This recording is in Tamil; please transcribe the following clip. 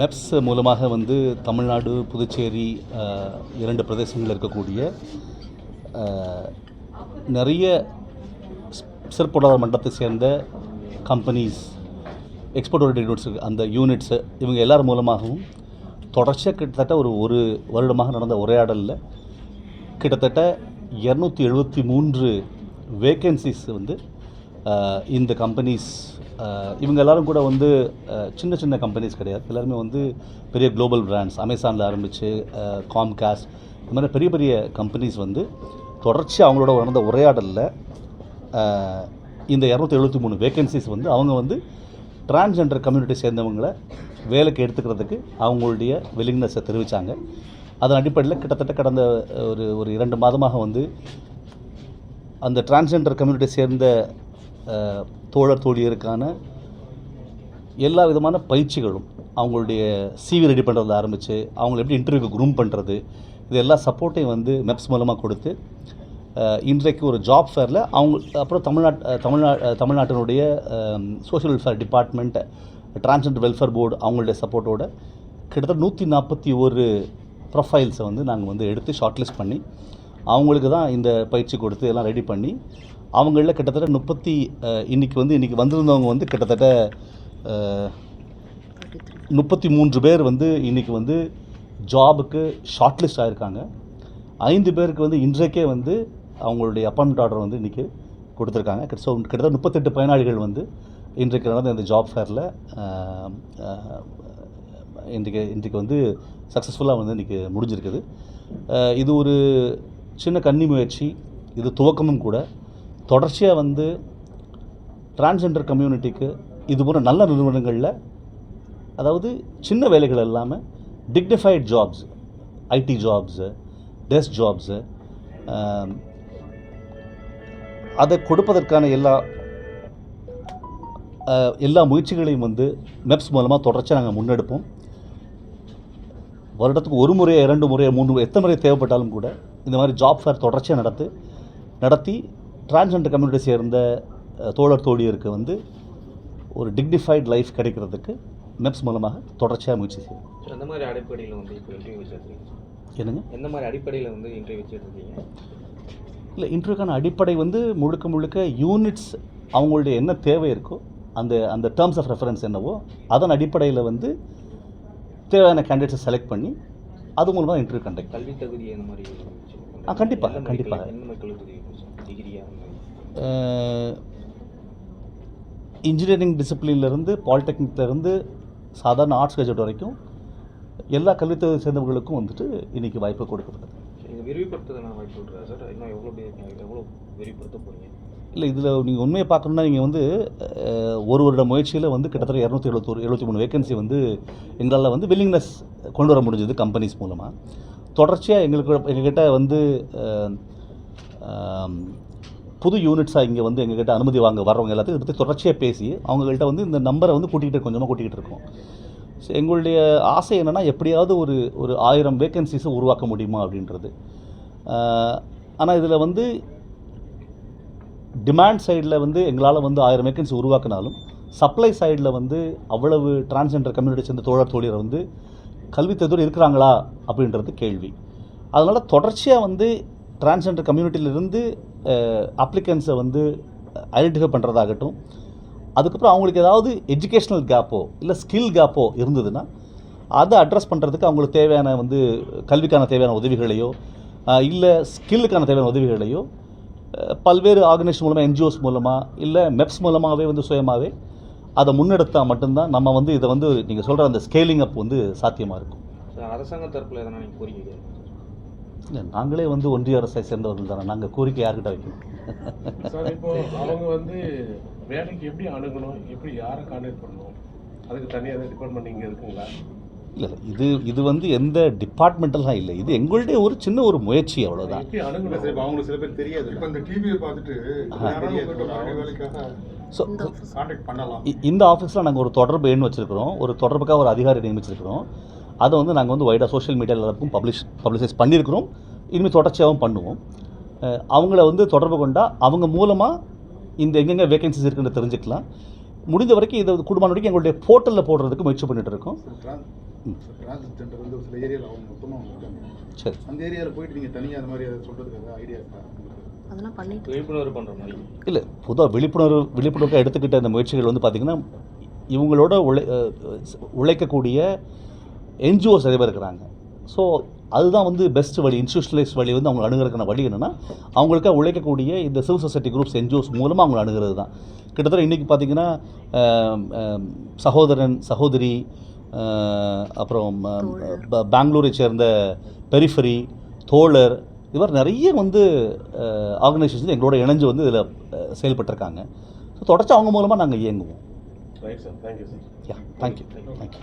மெப்ஸ் மூலமாக வந்து தமிழ்நாடு புதுச்சேரி இரண்டு பிரதேசங்களில் இருக்கக்கூடிய நிறைய ஸ்- சிறப்பொருளாதார மண்டலத்தை சேர்ந்த கம்பெனிஸ் எக்ஸ்போர்ட் ஓரியன்ட் யூனிட்ஸ் அந்த யூனிட்ஸு இவங்க எல்லார் மூலமாகவும் தொடர்ச்சியாக கிட்டத்தட்ட ஒரு ஒரு வருடமாக நடந்த உரையாடலில் கிட்டத்தட்ட இரநூத்தி எழுபத்தி மூன்று வேக்கன்சிஸ் வந்து இந்த கம்பெனிஸ் இவங்க எல்லாரும் கூட வந்து சின்ன சின்ன கம்பெனிஸ் கிடையாது. எல்லாருமே வந்து பெரிய குளோபல் பிராண்ட்ஸ் அமேசானில் ஆரம்பித்து காம்காஸ்ட் இந்த மாதிரி பெரிய பெரிய கம்பெனிஸ் வந்து தொடர்ச்சி அவங்களோட நடந்த உரையாடலில் இந்த இரநூத்தி எழுபத்தி மூணு வேகன்சிஸ் வந்து அவங்க வந்து டிரான்ஸ்ஜெண்டர் கம்யூனிட்டி சேர்ந்தவங்களை வேலைக்கு எடுத்துக்கிறதுக்கு அவங்களுடைய வில்லிங்னஸை தெரிவித்தாங்க அதன் அடிப்படையில் கிட்டத்தட்ட கடந்த ஒரு ஒரு இரண்டு மாதமாக வந்து அந்த டிரான்ஸ்ஜெண்டர் கம்யூனிட்டி சேர்ந்த தோழர் தோழியருக்கான எல்லா விதமான பயிற்சிகளும் அவங்களுடைய சிவி ரெடி பண்ணுறதுல ஆரம்பித்து அவங்களை எப்படி இன்டர்வியூக்கு குரூம் பண்ணுறது இது எல்லா சப்போர்ட்டையும் வந்து மெப்ஸ் மூலமாக கொடுத்து இன்றைக்கு ஒரு ஜாப் ஃபேரில் அவங்க அப்புறம் தமிழ்நாட் தமிழ்நாட் தமிழ்நாட்டினுடைய social welfare department transgender welfare board அவங்களுடைய சப்போர்ட்டோட கிட்டத்தட்ட நூற்றி நாற்பத்தி ஒரு ப்ரொஃபைல்ஸை வந்து நாங்கள் வந்து எடுத்து ஷார்ட்லிஸ்ட் பண்ணி அவங்களுக்கு தான் இந்த பயிற்சி கொடுத்து எல்லாம் ரெடி பண்ணி அவங்களில் கிட்டத்தட்ட முப்பத்தி இன்னைக்கு வந்து இன்றைக்கி வந்திருந்தவங்க வந்து கிட்டத்தட்ட முப்பத்தி மூன்று பேர் வந்து இன்றைக்கி வந்து ஜாபுக்கு ஷார்ட்லிஸ்ட் ஆகிருக்காங்க ஐந்து பேருக்கு வந்து இன்றைக்கே வந்து அவங்களுடைய அப்பாயின்மெண்ட் ஆர்டர் வந்து இன்றைக்கி கொடுத்துருக்காங்க. ஸோ கிட்டத்தட்ட முப்பத்தெட்டு பயனாளிகள் வந்து இன்றைக்கு நடந்த இந்த ஜாப் ஃபேரில் இன்றைக்கு இன்றைக்கு வந்து சக்ஸஸ்ஃபுல்லாக வந்து இன்றைக்கி முடிஞ்சிருக்குது. இது ஒரு சின்ன கன்னி முயற்சி. இது துவக்கமும் கூட. தொடர்ச்சியாக வந்து டிரான்ஸ்ஜெண்டர் கம்யூனிட்டிக்கு இது போன்ற நல்ல நிறுவனங்களில் அதாவது சின்ன வேலைகள் இல்லாமல் dignified jobs IT jobs desk jobs அதை கொடுப்பதற்கான எல்லா எல்லா முயற்சிகளையும் வந்து மெப்ஸ் மூலமாக தொடர்ச்சியாக நாங்கள் முன்னெடுப்போம். வருடத்துக்கு ஒரு முறை இரண்டு முறை மூணு எத்தனை முறை தேவைப்பட்டாலும் கூட இந்த மாதிரி ஜாப் ஃபேர் தொடர்ச்சியாக நடத்து நடத்தி டிரான்ஸ்ஜெண்டர் கம்யூனிட்டி சேர்ந்த தோழர் தோழியருக்கு வந்து ஒரு டிக்னிஃபைட் லைஃப் கிடைக்கிறதுக்கு மெப்ஸ் மூலமாக தொடர்ச்சியாக முயற்சி செய்யும் எந்த மாதிரி அடிப்படையில் வந்து இப்போ இன்டர்வியூ வச்சுருக்கீங்க? என்னங்க? எந்த மாதிரி அடிப்படையில் வந்து இன்டர்வியூ வச்சுருக்கீங்க? இல்லை இன்டர்வியூக்கான அடிப்படை வந்து முழுக்க முழுக்க யூனிட்ஸ் அவங்களுடைய என்ன தேவை இருக்கோ அந்த அந்த டேர்ம்ஸ் ஆஃப் ரெஃபரன்ஸ் என்னவோ அதன் அடிப்படையில் வந்து தேவையான கேண்டிடேட்ஸை செலக்ட் பண்ணி அது மூலமாக இன்டர்வியூ கண்டக்ட் கல்வி தகுதி அந்த மாதிரி ஆ, கண்டிப்பா, இன்ஜினியரிங் டிசிப்ளின்லேருந்து பாலிடெக்னிக்லேருந்து சாதாரண ஆர்ட்ஸ் கிராஜுவேட் வரைக்கும் எல்லா கல்வித்துறை சேர்ந்தவர்களுக்கும் வந்துட்டு இன்றைக்கி வாய்ப்பு போகிறீங்க இல்லை இதில் நீங்கள் உண்மையை பார்க்கணுன்னா நீங்கள் வந்து ஒரு வருட முயற்சியில் வந்து கிட்டத்தட்ட இரநூத்தி எழுபத்தொரு எழுபத்தி மூணு வேகன்சி வந்து எங்களால் வந்து வில்லிங்னஸ் கொண்டு வர முடிஞ்சது கம்பெனிஸ் மூலமாக தொடர்ச்சியாக எங்களுக்கு எங்ககிட்ட வந்து புது யூனிட்ஸாக இங்கே வந்து எங்ககிட்ட அனுமதி வாங்க வரவங்க எல்லாத்தையும் இதை பற்றி தொடர்ச்சியாக பேசி அவங்கள்ட்ட வந்து இந்த நம்பரை வந்து கூட்டிகிட்டு கொஞ்சமாக கூட்டிகிட்டு இருக்கோம். ஸோ எங்களுடைய ஆசை என்னென்னா எப்படியாவது ஒரு ஒரு ஆயிரம் வேக்கன்சிஸை உருவாக்க முடியுமா அப்படின்றது. ஆனால் இதில் வந்து டிமாண்ட் சைடில் வந்து எங்களால் வந்து ஆயிரம் வேக்கன்சி உருவாக்கினாலும் சப்ளை சைடில் வந்து அவ்வளவு டிரான்ஸ்ஜெண்டர் கம்யூனிட்டி சேர்ந்த தோழர் தோழியர் வந்து கல்வி தகுதியோடு இருக்கிறாங்களா அப்படின்றது கேள்வி. அதனால் தொடர்ச்சியாக வந்து டிரான்ஸ்ஜெண்டர் கம்யூனிட்டியிலிருந்து அப்ளிகன்ஸை வந்து ஐடென்டிஃபை பண்ணுறதாகட்டும் அதுக்கப்புறம் அவங்களுக்கு ஏதாவது எஜுகேஷ்னல் கேப்போ இல்லை ஸ்கில் கேப்போ இருந்ததுன்னா அதை அட்ரஸ் பண்ணுறதுக்கு அவங்களுக்கு தேவையான வந்து கல்விக்கான தேவையான உதவிகளையோ இல்லை ஸ்கில்லுக்கான தேவையான உதவிகளையோ பல்வேறு ஆர்கனைசேஷன் மூலமாக என்ஜிஓஸ் மூலமாக இல்லை மெப்ஸ் மூலமாகவே வந்து சுயமாகவே அதை முன்னெடுத்தால் மட்டும்தான் நம்ம வந்து இதை வந்து நீங்கள் சொல்கிற அந்த ஸ்கேலிங் அப் வந்து சாத்தியமாக இருக்கும். அரசாங்க தரப்பில் எதனா நீங்கள் கோரிக்கை இல்லை நாங்களே வந்து ஒன்றிய அரசை சேர்ந்தவர்கள் தானே. நாங்கள் கோரிக்கை யார்கிட்ட வைக்கணும்? சார் இப்போ அவங்க வந்து வேலைக்கு எப்படி அணுகணும்? எப்படி யாரை கான்டாக்ட் பண்ணணும்? அதுக்கு தனியாக டிபார்ட்மெண்ட் இங்கே இருக்குங்களா? இல்லை இல்லை இது இது வந்து எந்த டிபார்ட்மெண்டலாம் இல்லை. இது எங்களுடைய ஒரு சின்ன ஒரு முயற்சி அவ்வளோதான் அவங்களுக்கு சில பேர் தெரியாது. இப்ப இந்த டிவியை பார்த்துட்டு ஸோ கான்டாக்ட் பண்ணலாம். இ- இந்த ஆஃபீஸில் நாங்கள் ஒரு தொடர்பு எண் வச்சுருக்கிறோம். ஒரு தொடர்புக்காக ஒரு அதிகாரி நியமிச்சிருக்கிறோம். அதை வந்து நாங்கள் வந்து வைடாக சோஷியல் மீடியாவில் எல்லாருக்கும் பப்ளிஷ் பப்ளிசைஸ் பண்ணியிருக்கிறோம். இனிமேல் தொடர்ச்சியாகவும் பண்ணுவோம். அவங்கள வந்து தொடர்பு கொண்டா அவங்க மூலமாக இந்த எங்கெங்கே வேகன்சிஸ் இருக்குன்னு தெரிஞ்சுக்கலாம். முடிந்த வரைக்கும் இதை குடும்பம் வரைக்கும் எங்களுடைய போர்ட்டலில் போடுறதுக்கு முயற்சி பண்ணிட்டு இருக்கோம். சரி. அந்த ஏரியாவில் போயிட்டு நீங்கள் தனியாக அந்த மாதிரி சொல்கிறதுக்கு ஐடியா இருக்கா? விழிப்புணர்வு பண்ணுற மாதிரி. இல்லை பொதுவாக விழிப்புணர்வு விழிப்புணர்வு எடுத்துக்கிட்ட இந்த முயற்சிகள் வந்து பார்த்திங்கன்னா இவங்களோட உழை உழைக்கக்கூடிய என்ஜிஓஸ் நிறைய பேர் இருக்கிறாங்க. ஸோ அதுதான் வந்து பெஸ்ட் வழி இன்ஸ்டியூஷனலைஸ் வழி வந்து அவங்க அணுகிறதுக்கான வழி என்னென்னா அவங்களுக்காக உழைக்கக்கூடிய இந்த சிவில் சொசைட்டி குரூப்ஸ் என்ஜிஓஸ் மூலமாக அவங்களை அணுகிறது தான். கிட்டத்தட்ட இன்றைக்கி பார்த்திங்கன்னா சகோதரன் சகோதரி அப்புறம் பெங்களூரை சேர்ந்த பெரிஃபரி தோழர் இது மாதிரி நிறைய வந்து ஆர்கனைசேஷன் எங்களோட இணைஞ்சு வந்து இதில் செயல்பட்டிருக்காங்க. ஸோ தொடர்ச்சி அவங்க மூலமாக நாங்கள் இயங்குவோம். Right sir thank you sir yeah thank you thank you